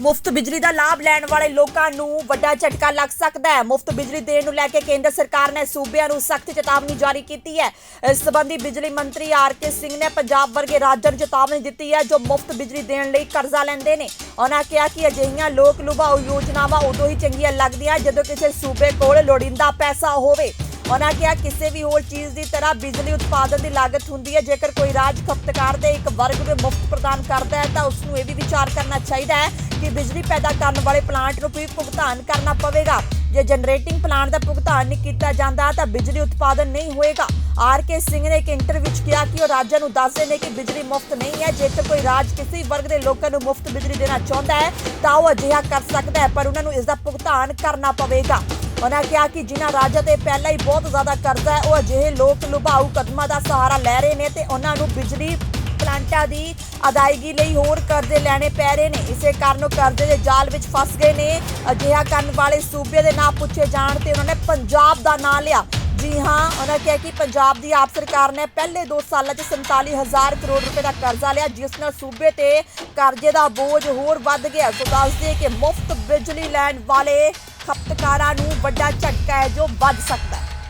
ਮੁਫਤ ਬਿਜਲੀ ਦਾ ਲਾਭ ਲੈਣ ਵਾਲੇ ਲੋਕਾਂ ਨੂੰ ਵੱਡਾ ਝਟਕਾ ਲੱਗ ਸਕਦਾ ਹੈ। ਮੁਫਤ ਬਿਜਲੀ ਦੇਣ ਨੂੰ ਲੈ ਕੇ ਕੇਂਦਰ ਸਰਕਾਰ ਨੇ ਸੂਬਿਆਂ ਨੂੰ ਸਖਤ ਚੇਤਾਵਨੀ ਜਾਰੀ ਕੀਤੀ ਹੈ। ਇਸ ਸੰਬੰਧੀ ਬਿਜਲੀ ਮੰਤਰੀ ਆਰ ਕੇ ਸਿੰਘ ਨੇ ਪੰਜਾਬ ਵਰਗੇ ਰਾਜਾਂ ਨੂੰ ਚੇਤਾਵਨੀ ਦਿੱਤੀ ਹੈ ਜੋ ਮੁਫਤ ਬਿਜਲੀ ਦੇਣ ਲਈ ਕਰਜ਼ਾ ਲੈਂਦੇ ਨੇ। ਉਹਨਾਂ ਕਿਹਾ ਕਿ ਅਜਿਹੀਆਂ ਲੋਕ ਲੁਭਾਊ ਯੋਜਨਾਵਾਂ ਉਦੋਂ ਹੀ ਚੰਗੀਆਂ ਲੱਗਦੀਆਂ ਜਦੋਂ ਕਿਸੇ ਸੂਬੇ ਕੋਲ ਲੋੜੀਂਦਾ ਪੈਸਾ ਹੋਵੇ। ਉਹਨਾਂ ਕਿਹਾ ਕਿਸੇ ਵੀ ਹੋਰ ਚੀਜ਼ ਦੀ ਤਰ੍ਹਾਂ ਬਿਜਲੀ ਉਤਪਾਦਨ ਦੀ ਲਾਗਤ ਹੁੰਦੀ ਹੈ। ਜੇਕਰ ਕੋਈ ਰਾਜ ਖਪਤਕਾਰ ਦੇ ਇੱਕ ਵਰਗ ਨੂੰ ਮੁਫਤ ਪ੍ਰਦਾਨ ਕਰਦਾ ਹੈ, ਤਾਂ ਉਸ ਨੂੰ ਇਹ ਵੀ ਵਿਚਾਰ ਕਰਨਾ ਚਾਹੀਦਾ ਹੈ ਕਿ ਬਿਜਲੀ ਪੈਦਾ ਕਰਨ ਵਾਲੇ ਪਲਾਂਟ ਨੂੰ ਵੀ ਭੁਗਤਾਨ ਕਰਨਾ ਪਵੇਗਾ। ਜੇ ਜਨਰੇਟਿੰਗ ਪਲਾਂਟ ਦਾ ਭੁਗਤਾਨ ਨਹੀਂ ਕੀਤਾ ਜਾਂਦਾ, ਤਾਂ ਬਿਜਲੀ ਉਤਪਾਦਨ ਨਹੀਂ ਹੋਏਗਾ। ਆਰ ਕੇ ਸਿੰਘ ਨੇ ਇੱਕ ਇੰਟਰਵਿਊ ਵਿੱਚ ਕਿਹਾ ਕਿ ਉਹ ਰਾਜਾਂ ਨੂੰ ਦੱਸਦੇ ਨੇ ਕਿ ਬਿਜਲੀ ਮੁਫਤ ਨਹੀਂ ਹੈ। ਜੇਕਰ ਕੋਈ ਰਾਜ ਕਿਸੇ ਵਰਗ ਦੇ ਲੋਕਾਂ ਨੂੰ ਮੁਫਤ ਬਿਜਲੀ ਦੇਣਾ ਚਾਹੁੰਦਾ ਹੈ, ਤਾਂ ਉਹ ਅਜਿਹਾ ਕਰ ਸਕਦਾ ਹੈ, ਪਰ ਉਹਨਾਂ ਨੂੰ ਇਸ ਦਾ ਭੁਗਤਾਨ ਕਰਨਾ ਪਵੇਗਾ। ਉਹਨਾਂ ਕਿਹਾ ਕਿ ਜਿਨ੍ਹਾਂ ਰਾਜਾਂ ਤੇ ਪਹਿਲਾਂ ਹੀ ਬਹੁਤ ਜ਼ਿਆਦਾ ਕਰਜ਼ਾ ਹੈ, ਉਹ ਅਜਿਹੇ ਲੋਕ ਲੁਭਾਊ ਕਦਮਾਂ ਦਾ ਸਹਾਰਾ ਲੈ ਰਹੇ ਨੇ ਤੇ ਉਹਨਾਂ ਨੂੰ ਬਿਜਲੀ ਪਲਾਂਟਾਂ ਦੀ ਅਦਾਇਗੀ ਲਈ ਹੋਰ ਕਰਜ਼ੇ ਲੈਣੇ ਪੈ ਰਹੇ ਨੇ। ਇਸੇ ਕਾਰਨ ਉਹ ਕਰਜ਼ੇ ਦੇ ਜਾਲ ਵਿੱਚ ਫਸ ਗਏ ਨੇ। ਅਜਿਹਾ ਕਰਨ ਵਾਲੇ ਸੂਬੇ ਦੇ ਨਾਂ ਪੁੱਛੇ ਜਾਣ ਤੇ ਉਹਨਾਂ ਨੇ ਪੰਜਾਬ ਦਾ ਨਾਂ ਲਿਆ। ਜੀ ਹਾਂ ਉਹਨਾਂ ਕਿਹਾ ਕਿ ਪੰਜਾਬ ਦੀ ਆਪ ਸਰਕਾਰ ਨੇ ਪਹਿਲੇ 2 ਸਾਲਾਂ 'ਚ 47000 ਕਰੋੜ ਰੁਪਏ ਦਾ ਕਰਜ਼ਾ ਲਿਆ, ਜਿਸ ਨਾਲ ਸੂਬੇ ਤੇ ਕਰਜ਼ੇ ਦਾ ਬੋਝ ਹੋਰ ਵੱਧ ਗਿਆ। ਸੋ ਦੱਸਦੇ ਕਿ ਮੁਫਤ ਬਿਜਲੀ ਲੈਣ ਵਾਲੇ ਖਪਤਕਾਰਾਂ ਨੂੰ ਵੱਡਾ ਝਟਕਾ ਹੈ ਜੋ ਵੱਧ ਸਕਦਾ ਹੈ।